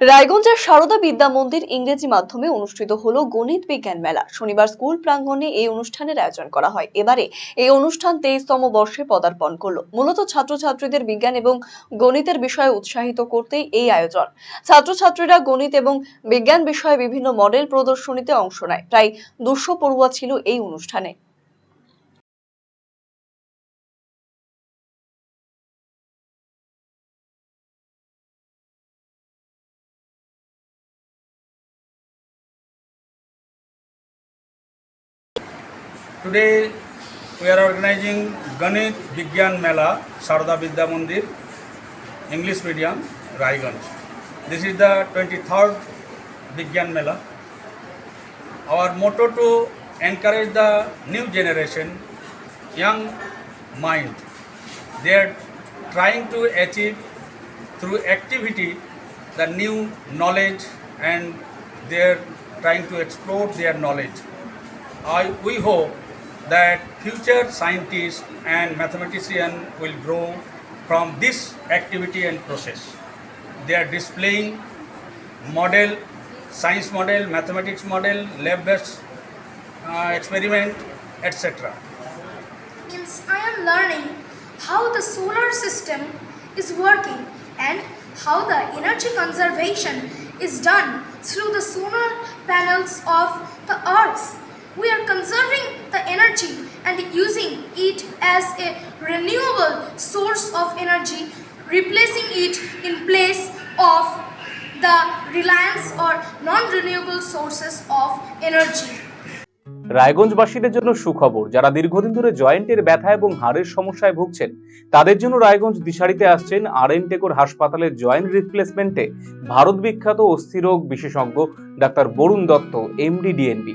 রায়গঞ্জের সারদা বিদ্যা মন্দির ইংরেজি মাধ্যমে অনুষ্ঠিত হলো গণিত বিজ্ঞান মেলা। শনিবার স্কুল প্রাঙ্গণে এই অনুষ্ঠানের আয়োজন করা হয়। এবারে এই অনুষ্ঠান তেইশতম বর্ষে পদার্পণ করল। মূলত ছাত্রছাত্রীদের বিজ্ঞান এবং গণিতের বিষয়ে উৎসাহিত করতেই এই আয়োজন। ছাত্রছাত্রীরা গণিত এবং বিজ্ঞান বিষয়ে বিভিন্ন মডেল প্রদর্শনীতে অংশ নেয়। প্রায় দুশো পড়ুয়া ছিল এই অনুষ্ঠানে। Today we are organizing Ganit Vigyan Mela, Sarda Vidya Mandir, English medium, Raiganj. This is the 23rd Vigyan Mela. Our motto to encourage the new generation, young mind. They are trying to achieve through activity the new knowledge and they are trying to explore their knowledge. I, we hope that future scientists and mathematicians will grow from this activity and process. They are displaying model, science model, mathematics model, lab-based uh, experiment, etc. means I am learning how the solar system is working and how the energy conservation is done through the solar panels of the earth. We are conserving energy and using it as a renewable source of energy, replacing it in place of the reliance or non-renewable sources of energy. রায়গঞ্জবাসীদের জন্য সুখবর যারা দীর্ঘদিন ধরে জয়েন্টের ব্যথা এবং হাড়ের সমস্যায় ভুগছেন তাদের জন্য রায়গঞ্জ দিশারিতে আসছেন আর এন টেকোর হাসপাতালের জয়েন্ট রিপ্লেসমেন্টে ভারত বিখ্যাত অস্থিরোগ বিশেষজ্ঞ doctor Barun Dutta MD DNB